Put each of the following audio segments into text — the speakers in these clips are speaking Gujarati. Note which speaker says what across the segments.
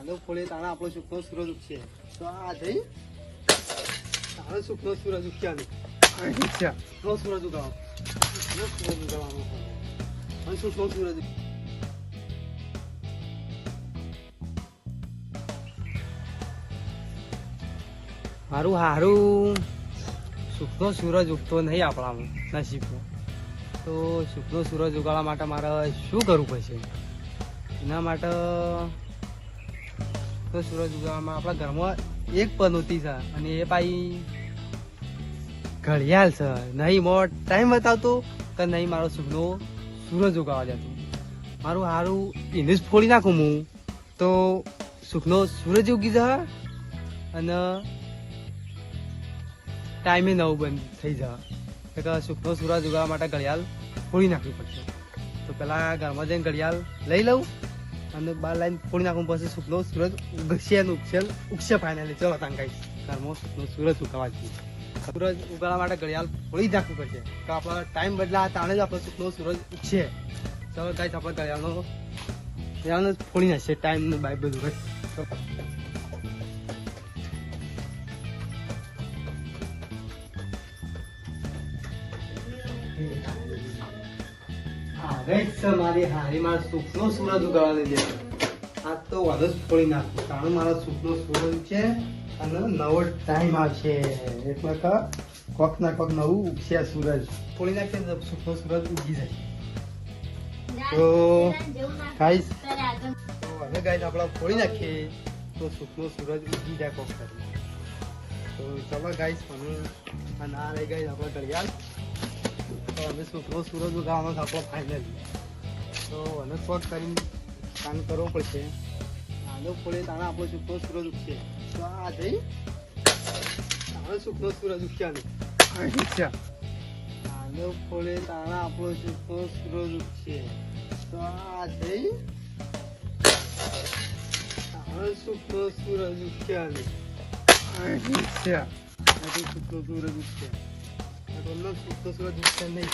Speaker 1: આનો ફોડે તાણે આપણો સુખનો સૂરજ ઉગશે તો આ જઈ તાણે સુખનો સૂરજ ઉગ્યાનો સુખનો સૂરજ ઉગાવો સુરજ ઉગાવવાનો અને સુખનો સૂરજ મારું હારું. સુખનો સૂરજ ઉગતો નહીં આપણામાં નસીબમાં તો સુખનો સૂરજ ઉગાડવા માટે મારે શું કરવું પડશે? એના માટે તો સૂરજ ઉગાવવામાં આપણા ઘરમાં એક પનોતી છે અને એ પાઈ ઘડિયાળ છે નહીં મો ટાઈમ બતાવતો કે નહીં મારો સુખનો સૂરજ ઉગાવા જતો. મારું હારું એને ફોડી નાખું હું. તો સુખનો સૂરજ ઉગી જા અને ટાઈમે નવું બંધ થઈ જા કે સુખનો સૂરજ ઉગાવા માટે ઘડિયાળ ફોડી નાખવી પડશે. તો પહેલાં ઘરમાં જઈને ઘડિયાળ લઈ લઉં. અને બાર લાઈન ફોડી નાખું પછી સુખનો સૂરજ ઉગશે અને ઉગશે ઉગશે ફાઇનલી ચલો તાન ગાઈશ ઘરમાં સુખનો સૂરજ ઉગાવા જઈએ. સૂરજ ઉગાડવા માટે ઘડિયાળ ફોડી નાખવું પડશે. તો આપણો ટાઈમ બદલા તાણે જ આપણો સુખનો સૂરજ ઉગશે. ચલો ગાઈશ આપણે ઘડિયાળનો ઘડિયાળનો ફોડી નાખશે ટાઈમ બાય બધું ભાઈ છે મારી હારી મારા સુખનો સૂરજ ઉગાડવા દે આ તો વધુ જ ફોડી નાખું કારણ મારો સુખનો સૂરજ છે અને નવો ટાઈમ આવશે એટલે કે કોક ના કોક નવું ઉગશે સૂરજ. ફોડી નાખે સુખનો સૂરજ ઉગી જાય. તો ગાઈસ હવે ગાઈસ આપણે ફોડી નાખીએ તો સુખનો સૂરજ ઉગી જાય કોક તો ચલો ગાઈસ મને આ ના રહી ગઈ આપણે ઘડિયાળ. તો હવે સુખનો સૂરજ ઉગાવાનો છે આપણો ફાઇનલ તો અને શોખ કરીને કામ કરવો પડશે આનો ફોડે તાણે આપણો સુખનો સૂરજ ઉગશે તો આ જઈ તાણે સુખનો સૂરજ ઉગ્યાનો
Speaker 2: અચ્છા
Speaker 1: આનો ફોડે તાણે આપણો સુખનો સૂરજ ઉગશે તો આ જઈ તાણે સુખનો સૂરજ ઉગ્યાનો
Speaker 2: અચ્છા
Speaker 1: નથી સુખનો સૂરજ ઉગશે આ તો ન સુખનો સૂરજ ઉગશે નહીં.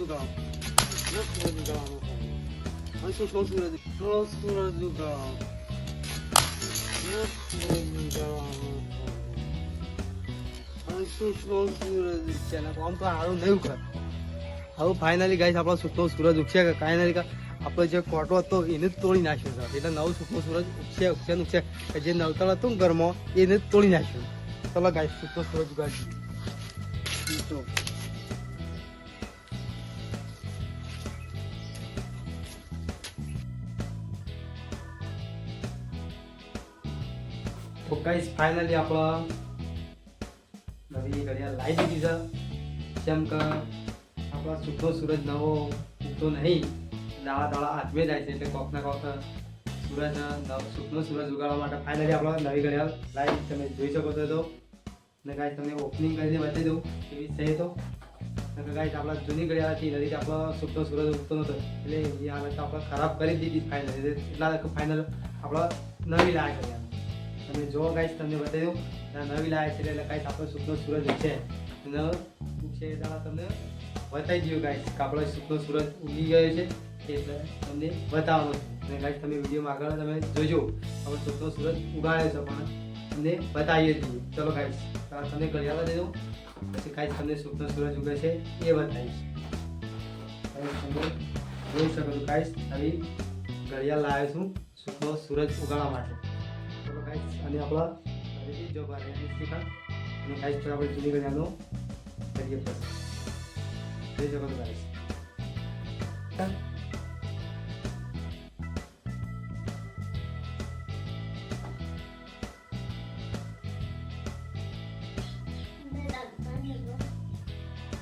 Speaker 1: ઉગાવો સુખનો સૂરજ ઉગાવવાનો હવે સુખનો સૂરજ સુખનો સૂરજ ઉગાવો સુખનો સૂરજ ઉગાવવાનો હવે સુખનો સૂરજ ઉગશે ને આમ તો હારું નહીં ઉગશે હવે ફાઇનલી ગાઈસ આપણો સુખનો સૂરજ ઉગશે કે ફાઇનલી આપણો જે કોટો હતો એને જ તોડી નાખ્યો છે એટલે નવું સુખનો સૂરજ ઉગશે ઉગશે ને ઉગશે કે જે નવતળ હતું ને ઘરમાં એને જ તોડી નાખ્યું ચલો ગાઈસ સુખનો સૂરજ ઉગાડી તો તો ગાઈસ ફાઇનલી આપણો નવી ઘડિયાળ લાવી દીધી છે જેમ કે આપણા સુખનો સૂરજ નવો ઉગતો નહીં દાડા દાડા હાથમે જાય છે એટલે કોક ના કોક સૂરજ સુખનો સૂરજ ઉગાડવા માટે ફાઇનલી આપણે નવી ઘડિયાળ લાઈવ તમે જોઈ શકો છો તો. ને કાંઈ તમને ઓપનિંગ કરીને બતાવી દઉં એવી છે તો. કાંઈ આપણા જૂની ઘડિયાળ હતી નથી આપણો સુખનો સૂરજ ઉગતો નહોતો. એટલે એ હાલત આપણે ખરાબ કરી દીધી ફાઇનલ એટલા ફાઇનલ આપણા નવી લાવી ઘડિયાળ તમે જો કાંઈ તમને બતાવી દઉં. નવી લાવે છે એટલે કાંઈ આપણો સુખનો સૂરજ છે. અને છે તમને બતાવી દઉં ગાઈસ આપણો સુખનો સુરત ઉગી ગયો છે. એટલે તમને બતાવવાનું અને ગાઈસ તમે વિડીયોમાં આગળ તમે જોજો. આપણો સુખનો સુરત ઉગાડ્યો છે, પણ તમને બતાવીએ દઈએ ચલો ગાઈસ તમને ઘડિયાળ દઈ દઉં. પછી ગાઈસ તમને સુખનો સૂરજ ઉગે છે એ બતાવીશ. તમે જોઈ શકો છો ગાઈસ આવી ઘડિયાળ લાવ્યો છું સુખનો સૂરજ ઉગાડવા માટે. ચલો ગાઈસ અને આપણા જો બારે શીખા અને ગાઈસ આપણે જુદી ઘડિયાળનો કરીએ પછી શકો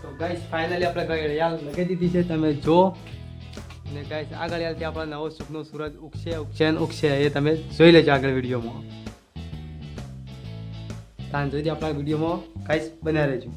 Speaker 1: તો ગાઈસ ફાઇનલી આપણે ઘડિયાળ લગાવી દીધી છે, તમે જો ને ગાઈસ આ ત્યાં આપણા નવો સુખનો સૂરજ ઉગશે ઉગશે ને ઉગશે, એ તમે જોઈ લેજો આગળ વિડીયોમાં. તાન જોઈ આપણા વિડીયોમાં. ગાઈસ બન્યા રહેજો.